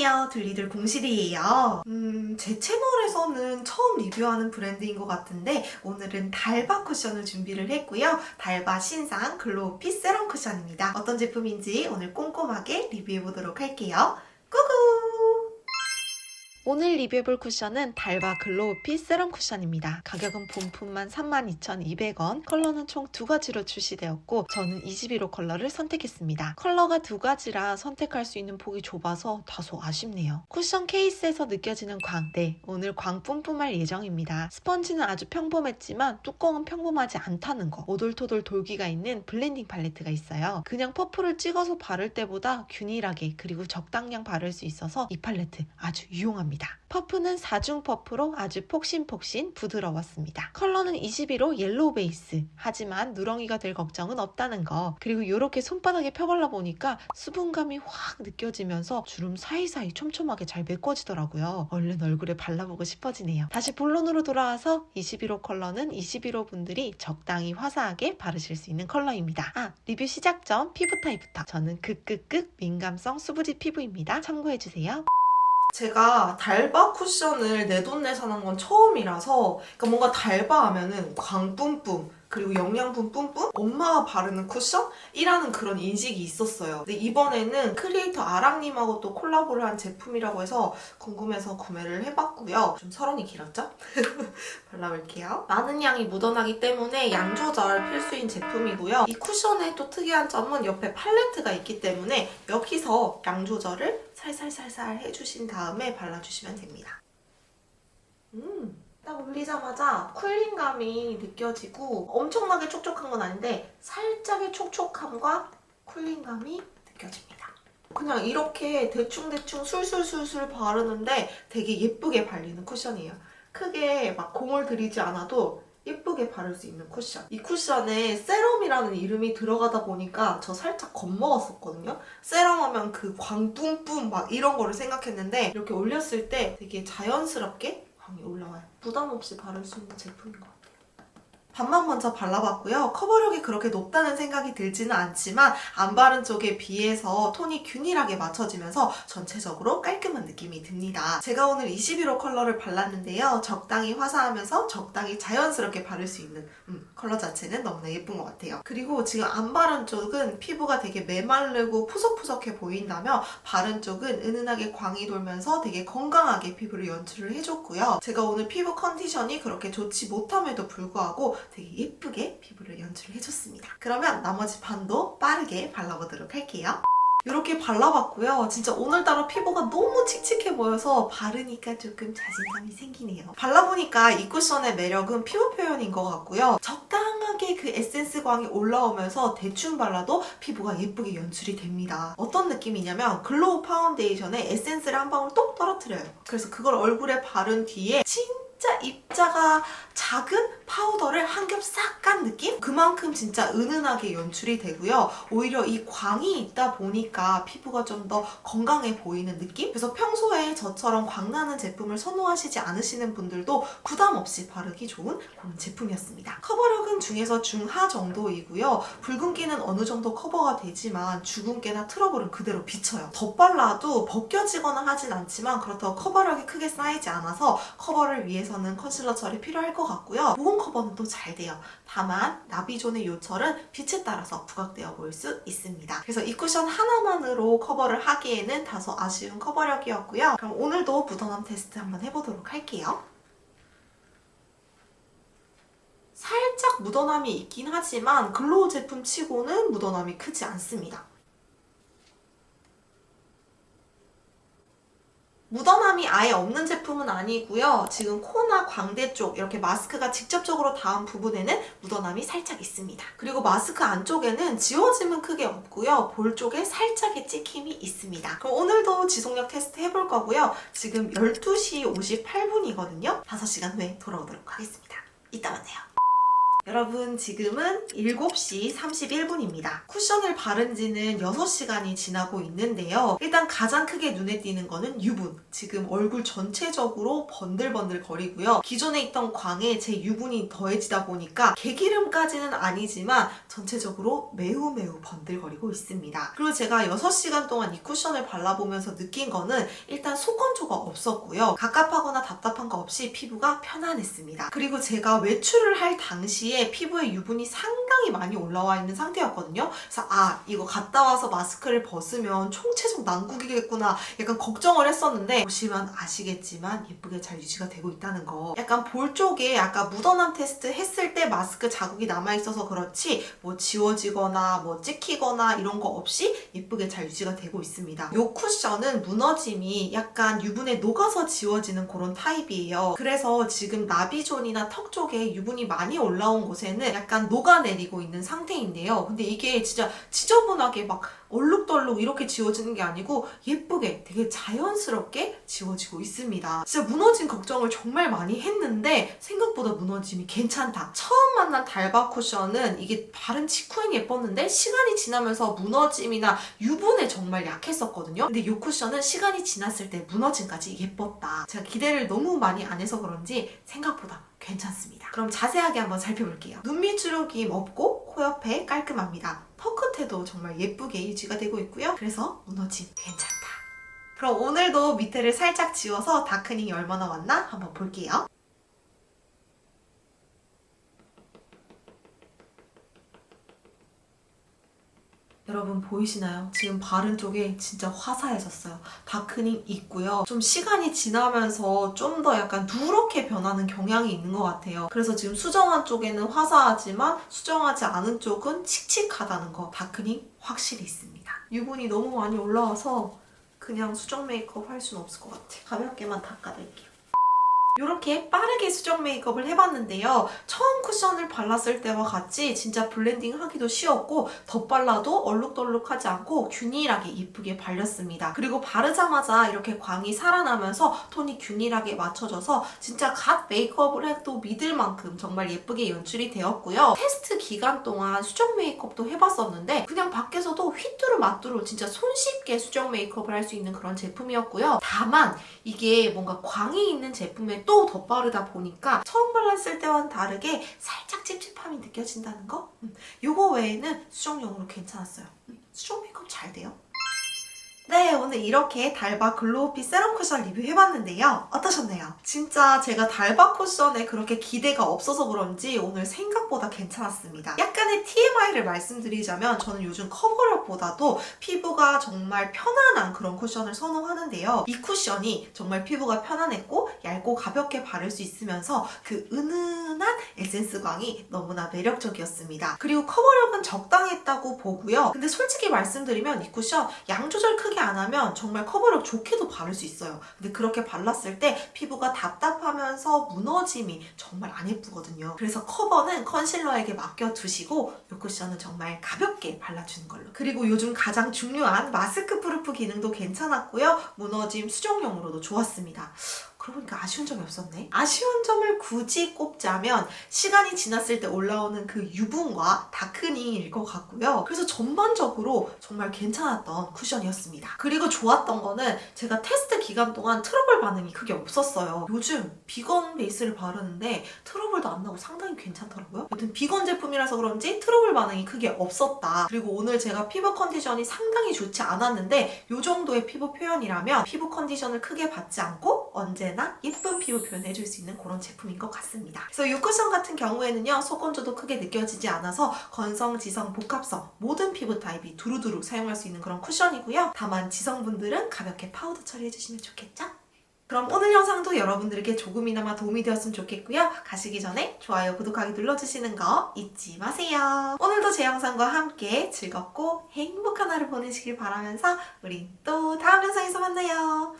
안녕하세요. 둘리들 공실이에요. 음, 제 채널에서는 처음 리뷰하는 브랜드인 것 같은데 오늘은 달바 쿠션을 준비를 했고요. 달바 신상 글로우피 세럼 쿠션입니다. 어떤 제품인지 오늘 꼼꼼하게 리뷰해 보도록 할게요. 오늘 리뷰해볼 쿠션은 달바 글로우피 세럼 쿠션입니다. 가격은 본품만 32,200원, 컬러는 총 두 가지로 출시되었고 저는 21호 컬러를 선택했습니다. 컬러가 두 가지라 선택할 수 있는 폭이 좁아서 다소 아쉽네요. 쿠션 케이스에서 느껴지는 광, 네, 오늘 광 뿜뿜할 예정입니다. 스펀지는 아주 평범했지만 뚜껑은 평범하지 않다는 거. 오돌토돌 돌기가 있는 블렌딩 팔레트가 있어요. 그냥 퍼프를 찍어서 바를 때보다 균일하게 그리고 적당량 바를 수 있어서 이 팔레트 아주 유용합니다. 퍼프는 4중 퍼프로 아주 폭신폭신 부드러웠습니다. 컬러는 21호 옐로우 베이스. 하지만 누렁이가 될 걱정은 없다는 거. 그리고 이렇게 손바닥에 펴발라 보니까 수분감이 확 느껴지면서 주름 사이사이 촘촘하게 잘 메꿔지더라고요. 얼른 얼굴에 발라보고 싶어지네요. 다시 본론으로 돌아와서 21호 컬러는 21호 분들이 적당히 화사하게 바르실 수 있는 컬러입니다. 아, 리뷰 시작 전 피부 타입부터. 저는 극극극 민감성 수부지 피부입니다. 참고해주세요. 제가 달바 쿠션을 내 돈 내 사는 건 처음이라서 그러니까 뭔가 달바 하면은 광뿜뿜 그리고 영양분 뿜뿜 엄마가 바르는 쿠션 이라는 그런 인식이 있었어요. 근데 이번에는 크리에이터 아랑님하고 또 콜라보를 한 제품이라고 해서 궁금해서 구매를 해봤고요. 좀 설원이 길었죠? 발라볼게요. 많은 양이 묻어나기 때문에 양 조절 필수인 제품이고요. 이 쿠션의 또 특이한 점은 옆에 팔레트가 있기 때문에 여기서 양 조절을 살살살살 해주신 다음에 발라주시면 됩니다. 음, 딱 올리자마자 쿨링감이 느껴지고 엄청나게 촉촉한 건 아닌데 살짝의 촉촉함과 쿨링감이 느껴집니다. 그냥 이렇게 대충대충 술술술술 바르는데 되게 예쁘게 발리는 쿠션이에요. 크게 막 공을 들이지 않아도 예쁘게 바를 수 있는 쿠션. 이 쿠션에 세럼이라는 이름이 들어가다 보니까 저 살짝 겁먹었었거든요. 세럼 하면 그 광 뿜뿜 막 이런 거를 생각했는데 이렇게 올렸을 때 되게 자연스럽게 광이 올라와요. 부담 없이 바를 수 있는 제품인 것 같아요. 반만 먼저 발라봤고요. 커버력이 그렇게 높다는 생각이 들지는 않지만 안 바른 쪽에 비해서 톤이 균일하게 맞춰지면서 전체적으로 깔끔한 느낌이 듭니다. 제가 오늘 21호 컬러를 발랐는데요. 적당히 화사하면서 적당히 자연스럽게 바를 수 있는 음, 컬러 자체는 너무나 예쁜 것 같아요. 그리고 지금 안 바른 쪽은 피부가 되게 메마르고 푸석푸석해 보인다면 바른 쪽은 은은하게 광이 돌면서 되게 건강하게 피부를 연출을 해줬고요. 제가 오늘 피부 컨디션이 그렇게 좋지 못함에도 불구하고 되게 예쁘게 피부를 연출을 해줬습니다. 그러면 나머지 반도 빠르게 발라보도록 할게요. 이렇게 발라봤고요. 진짜 오늘따라 피부가 너무 칙칙해 보여서 바르니까 조금 자신감이 생기네요. 발라보니까 이 쿠션의 매력은 피부 표현인 것 같고요. 적당하게 그 에센스 광이 올라오면서 대충 발라도 피부가 예쁘게 연출이 됩니다. 어떤 느낌이냐면 글로우 파운데이션에 에센스를 한 방울 똑 떨어뜨려요. 그래서 그걸 얼굴에 바른 뒤에 진짜 입 자가 작은 파우더를 한 겹 싹 깐 느낌? 그만큼 진짜 은은하게 연출이 되고요. 오히려 이 광이 있다 보니까 피부가 좀 더 건강해 보이는 느낌? 그래서 평소에 저처럼 광나는 제품을 선호하시지 않으시는 분들도 부담 없이 바르기 좋은 그런 제품이었습니다. 커버력은 중에서 중하 정도이고요. 붉은기는 어느 정도 커버가 되지만 주근깨나 트러블은 그대로 비쳐요. 덧발라도 벗겨지거나 하진 않지만 그렇다고 커버력이 크게 쌓이지 않아서 커버를 위해서는 컨실러 처리 필요할 것 같고요. 모공 커버는 또잘 돼요. 다만 나비존의 요철은 빛에 따라서 부각되어 보일 수 있습니다. 그래서 이 쿠션 하나만으로 커버를 하기에는 다소 아쉬운 커버력이었고요. 그럼 오늘도 묻어남 테스트 한번 해보도록 할게요. 살짝 묻어남이 있긴 하지만 글로우 제품 치고는 묻어남이 크지 않습니다. 묻어남이 아예 없는 제품은 아니고요. 지금 코나 광대 쪽 이렇게 마스크가 직접적으로 닿은 부분에는 묻어남이 살짝 있습니다. 그리고 마스크 안쪽에는 지워짐은 크게 없고요. 볼 쪽에 살짝의 찍힘이 있습니다. 그럼 오늘도 지속력 테스트 해볼 거고요. 지금 12시 58분이거든요. 5시간 후에 돌아오도록 하겠습니다. 이따 만나요. 여러분 지금은 7시 31분입니다. 쿠션을 바른 지는 6시간이 지나고 있는데요. 일단 가장 크게 눈에 띄는 거는 유분. 지금 얼굴 전체적으로 번들번들 거리고요. 기존에 있던 광에 제 유분이 더해지다 보니까 개기름까지는 아니지만 전체적으로 매우 매우 번들거리고 있습니다. 그리고 제가 6시간 동안 이 쿠션을 발라보면서 느낀 거는 일단 속건조가 없었고요. 갑갑하거나 답답한 거 없이 피부가 편안했습니다. 그리고 제가 외출을 할 당시 에 피부에 유분이 상당히 많이 올라와 있는 상태였거든요. 그래서 아 이거 갔다 와서 마스크를 벗으면 총체적 난국이겠구나 약간 걱정을 했었는데 보시면 아시겠지만 예쁘게 잘 유지가 되고 있다는 거. 약간 볼 쪽에 아까 묻어남 테스트 했을 때 마스크 자국이 남아 있어서 그렇지 뭐 지워지거나 뭐 찍히거나 이런 거 없이 예쁘게 잘 유지가 되고 있습니다. 이 쿠션은 무너짐이 약간 유분에 녹아서 지워지는 그런 타입이에요. 그래서 지금 나비존이나 턱 쪽에 유분이 많이 올라온 곳에는 약간 녹아내리고 있는 상태인데요. 근데 이게 진짜 지저분하게 막 얼룩덜룩 이렇게 지워지는 게 아니고 예쁘게 되게 자연스럽게 지워지고 있습니다. 진짜 무너진 걱정을 정말 많이 했는데 생각보다 무너짐이 괜찮다. 처음 만난 달바 쿠션은 이게 바른 직후엔 예뻤는데 시간이 지나면서 무너짐이나 유분에 정말 약했었거든요. 근데 이 쿠션은 시간이 지났을 때 무너짐까지 예뻤다. 제가 기대를 너무 많이 안 해서 그런지 생각보다 괜찮습니다. 그럼 자세하게 한번 살펴볼게요. 눈 밑 주름김 없고 코 옆에 깔끔합니다. 턱 끝에도 정말 예쁘게 유지가 되고 있고요. 그래서 무너짐 괜찮다. 그럼 오늘도 밑에를 살짝 지워서 다크닝이 얼마나 왔나 한번 볼게요. 여러분 보이시나요? 지금 바른 쪽에 진짜 화사해졌어요. 다크닝 있고요. 좀 시간이 지나면서 좀 더 약간 누렇게 변하는 경향이 있는 것 같아요. 그래서 지금 수정한 쪽에는 화사하지만 수정하지 않은 쪽은 칙칙하다는 거 다크닝 확실히 있습니다. 유분이 너무 많이 올라와서 그냥 수정 메이크업 할 수는 없을 것 같아요. 가볍게만 닦아낼게요. 이렇게 빠르게 수정 메이크업을 해봤는데요. 처음 쿠션을 발랐을 때와 같이 진짜 블렌딩 하기도 쉬웠고 덧발라도 얼룩덜룩하지 않고 균일하게 예쁘게 발렸습니다. 그리고 바르자마자 이렇게 광이 살아나면서 톤이 균일하게 맞춰져서 진짜 갓 메이크업을 해도 믿을 만큼 정말 예쁘게 연출이 되었고요. 테스트 기간 동안 수정 메이크업도 해봤었는데 그냥 밖에서도 휘뚜루 마뚜루 진짜 손쉽게 수정 메이크업을 할 수 있는 그런 제품이었고요. 다만 이게 뭔가 광이 있는 제품에 또 덧바르다 보니까 처음 발랐을 때와는 다르게 살짝 찝찝함이 느껴진다는 거? 음, 요거 외에는 수정용으로 괜찮았어요. 음, 수정 메이크업 잘 돼요. 네, 오늘 이렇게 달바 글로우피 세럼 쿠션 리뷰해봤는데요. 어떠셨나요? 진짜 제가 달바 쿠션에 그렇게 기대가 없어서 그런지 오늘 생각보다 괜찮았습니다. 약간의 TMI를 말씀드리자면 저는 요즘 커버력보다도 피부가 정말 편안한 그런 쿠션을 선호하는데요. 이 쿠션이 정말 피부가 편안했고 얇고 가볍게 바를 수 있으면서 그 은은한 에센스 광이 너무나 매력적이었습니다. 그리고 커버력은 적당했다고 보고요. 근데 솔직히 말씀드리면 이 쿠션 양 조절 크게 안 하면 정말 커버력 좋게도 바를 수 있어요. 근데 그렇게 발랐을 때 피부가 답답하면서 무너짐이 정말 안 예쁘거든요. 그래서 커버는 컨실러에게 맡겨두시고 이 쿠션은 정말 가볍게 발라주는 걸로. 그리고 요즘 가장 중요한 마스크 프루프 기능도 괜찮았고요. 무너짐 수정용으로도 좋았습니다. 보니까 아쉬운 점이 없었네. 아쉬운 점을 굳이 꼽자면 시간이 지났을 때 올라오는 그 유분과 다크닝일 것 같고요. 그래서 전반적으로 정말 괜찮았던 쿠션이었습니다. 그리고 좋았던 거는 제가 테스트 기간 동안 트러블 반응이 크게 없었어요. 요즘 비건 베이스를 바르는데 트러블도 안 나고 상당히 괜찮더라고요. 여튼 비건 제품이라서 그런지 트러블 반응이 크게 없었다. 그리고 오늘 제가 피부 컨디션이 상당히 좋지 않았는데 이 정도의 피부 표현이라면 피부 컨디션을 크게 받지 않고 언제나 예쁜 피부 표현해줄 수 있는 그런 제품인 것 같습니다. 그래서 이 쿠션 같은 경우에는요 속건조도 크게 느껴지지 않아서 건성, 지성, 복합성 모든 피부 타입이 두루두루 사용할 수 있는 그런 쿠션이고요. 다만 지성분들은 가볍게 파우더 처리해주시면 좋겠죠? 그럼 오늘 영상도 여러분들에게 조금이나마 도움이 되었으면 좋겠고요. 가시기 전에 좋아요, 구독하기 눌러주시는 거 잊지 마세요. 오늘도 제 영상과 함께 즐겁고 행복한 하루 보내시길 바라면서 우린 또 다음 영상에서 만나요.